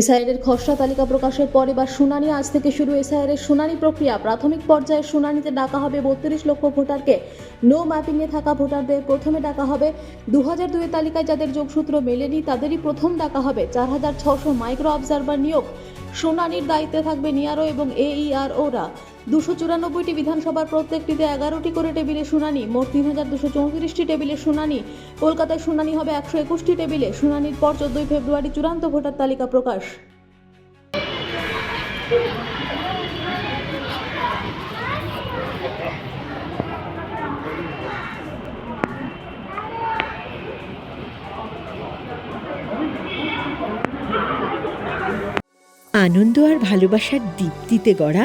SIR খসড়া তালিকা প্রকাশের পরে বা শুনানি, আজ থেকে শুরু এসআইআর এর শুনানি প্রক্রিয়া। প্রাথমিক পর্যায়ে শুনানিতে ডাকা হবে বত্রিশ লক্ষ ভোটারকে। নো ম্যাপিংয়ে থাকা ভোটারদের প্রথমে ডাকা হবে দু হাজার দুয়ের তালিকায় যাদের যোগসূত্র মেলেনি, তাদেরই প্রথম ডাকা হবে চার হাজার ছশো মাইক্রো অবজারভার নিয়োগ। শুনানির দায়িত্বে থাকবে নিয়ারো এবং এইআর ওরা। দুশো চুরানব্বইটি বিধানসভার প্রত্যেকটিতে এগারোটি করে টেবিলে শুনানি, মোট তিন হাজার দুশো চৌত্রিশটি টেবিলে শুনানি। কলকাতায় শুনানি হবে একশো একুশটি টেবিলে। শুনানির পর চোদ্দই ফেব্রুয়ারি চূড়ান্ত ভোটার তালিকা প্রকাশ। আনন্দ আর ভালোবাসার দীপ্তিতে গড়া